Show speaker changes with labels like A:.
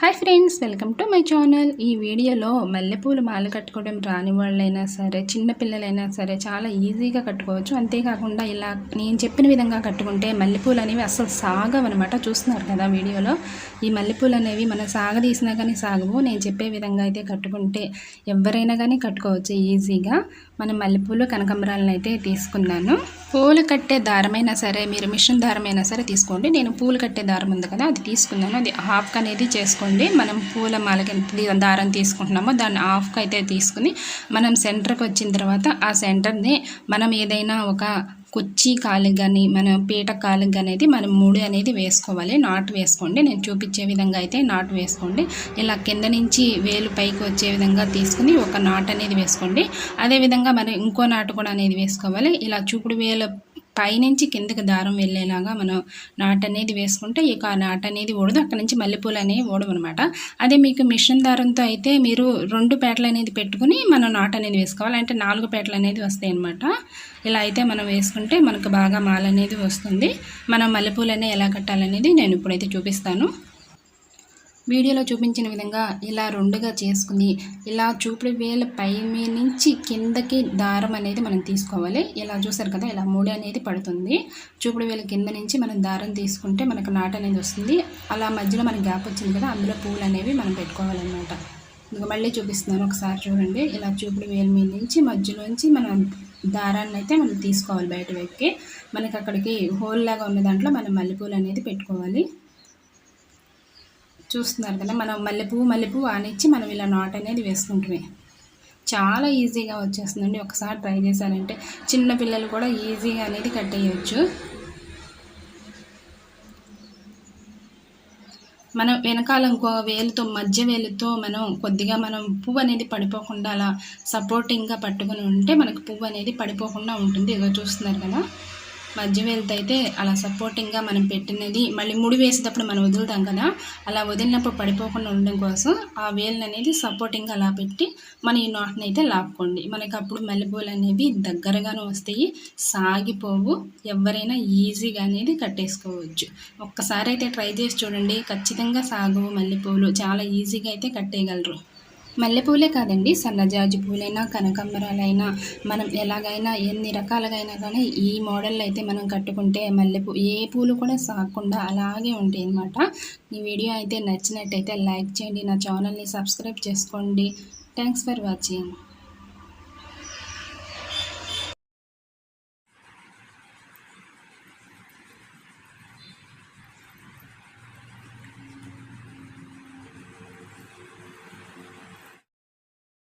A: Hi friends welcome to my channel ఈ వీడియోలో మల్లెపూలు మాల కట్టుకోవడం రాని వాళ్ళైనా సరే చిన్నపిల్లలైనా సరే చాలా ఈజీగా కట్టుకోవచ్చు. అంతేకాకుండా ఇలా నేను చెప్పిన విధంగా కట్టుకుంటే మల్లెపూలు అనేవి అసలు సాగవనమాట. చూస్తున్నారు కదా వీడియోలో? ఈ మల్లెపూలు అనేవి మనం సాగదీసినా కానీ సాగవు. నేను చెప్పే విధంగా అయితే కట్టుకుంటే ఎవరైనా కానీ కట్టుకోవచ్చు ఈజీగా. మనం మల్లెపూలు కనకంబరాలను అయితే తీసుకున్నాను. పూలు కట్టే దారమైనా సరే మీరు మిషన్ దారమైనా సరే తీసుకోండి. నేను పూలు కట్టే దారం ఉంది కదా అది తీసుకున్నాను. అది హాఫ్ అనేది చేసుకోండి. మనం పూల మాలకి దారం తీసుకుంటున్నామో దాన్ని హాఫ్కి అయితే తీసుకుని మనం సెంటర్కి వచ్చిన తర్వాత ఆ సెంటర్ని మనం ఏదైనా ఒక కుచ్చి కాలుకి కానీ మన పీట కాలుకి కానీ అయితే మనం మూడు అనేది వేసుకోవాలి. నాటు వేసుకోండి. నేను చూపించే విధంగా అయితే నాటు వేసుకోండి. ఇలా కింద నుంచి వేలు పైకి వచ్చే విధంగా తీసుకుని ఒక నాటు అనేది వేసుకోండి. అదేవిధంగా మరి ఇంకో నాటు కూడా అనేది వేసుకోవాలి. ఇలా చూపుడు వేలు పైనుంచి కిందకి దారం వెళ్ళేలాగా మనం నాట్ అనేది వేసుకుంటే ఇక ఆ నాట్ అనేది ఓడదు అక్కడ నుంచి మల్లెపూలు అనేవి ఓడవు అనమాట అదే మీకు మిషన్ దారంతో అయితే మీరు రెండు పేటలు అనేది పెట్టుకుని మనం నాట్ అనేది వేసుకోవాలి. అంటే నాలుగు పేటలు అనేది వస్తాయి అనమాట ఇలా అయితే మనం వేసుకుంటే మనకు బాగా మాల అనేది వస్తుంది. మనం మల్లెపూలు అనేవి ఎలా కట్టాలనేది నేను ఇప్పుడైతే చూపిస్తాను. వీడియోలో చూపించిన విధంగా ఇలా రెండుగా చేసుకుని ఇలా చూపుడు వేల పై నుంచి కిందకి దారం అనేది మనం తీసుకోవాలి. ఇలా చూసారు కదా ఇలా మూడి అనేది పడుతుంది. చూపుడు వేల కింద నుంచి మనం దారం తీసుకుంటే మనకు నాట అనేది వస్తుంది. అలా మధ్యలో మనకి గ్యాప్ వచ్చింది కదా అందులో పూలు అనేవి మనం పెట్టుకోవాలన్నమాట. ఇంకా మళ్ళీ చూపిస్తున్నాను ఒకసారి చూడండి. ఇలా చూపుడు వేల మీద నుంచి మధ్యలోంచి మనం దారాన్ని అయితే మనం తీసుకోవాలి బయట వైపుకి మనకి అక్కడికి హోల్ లాగా ఉన్న దాంట్లో మనం మల్లెపూలు అనేది పెట్టుకోవాలి. చూస్తున్నారు కదా మనం మల్లెపువ్వు మల్లెపువ్వు ఆనిచ్చి మనం ఇలా నాట్ అనేది వేసుకుంటున్నాయి చాలా ఈజీగా వచ్చేస్తుందండి. ఒకసారి ట్రై చేశారంటే చిన్న పిల్లలు కూడా ఈజీగా అనేది కట్టేయచ్చు. మనం వెనకాల ఇంకో వేలుతో మధ్య వేలుతో మనం కొద్దిగా మనం పువ్వు అనేది పడిపోకుండా అలా సపోర్టింగ్గా పట్టుకుని ఉంటే మనకు పువ్వు అనేది పడిపోకుండా ఉంటుంది. ఏదో చూస్తున్నారు కదా. మధ్య వేలుతో అయితే అలా సపోర్టింగ్గా మనం పెట్టినది మళ్ళీ ముడి వేసేటప్పుడు మనం వదులుతాం కదా అలా వదిలినప్పుడు పడిపోకుండా ఉండడం కోసం ఆ వేలుని అనేది సపోర్టింగ్గా అలా పెట్టి మన ఈ నాట్ని అయితే లాక్కోండి మనకి అప్పుడు మల్లెపూలు అనేవి దగ్గరగానే వస్తాయి సాగిపోవు ఎవరైనా ఈజీగా అనేది కట్టేసుకోవచ్చు. ఒక్కసారి అయితే ట్రై చేసి చూడండి ఖచ్చితంగా సాగవు మల్లెపూలు చాలా ఈజీగా అయితే కట్టేయగలరు. మల్లెపూలే కాదండి సన్నజాజి పూలైనా కనకంబరాలైనా మనం ఎలాగైనా ఎన్ని రకాలుగా అయినా కానీ ఈ మోడల్ అయితే మనం కట్టుకుంటే మల్లెపూ ఏ పూలు కూడా సాగకుండా అలాగే ఉంటాయి అన్నమాట ఈ వీడియో అయితే నచ్చినట్టయితే లైక్ చేయండి నా ఛానల్ని సబ్స్క్రైబ్ చేసుకోండి. Thanks for watching.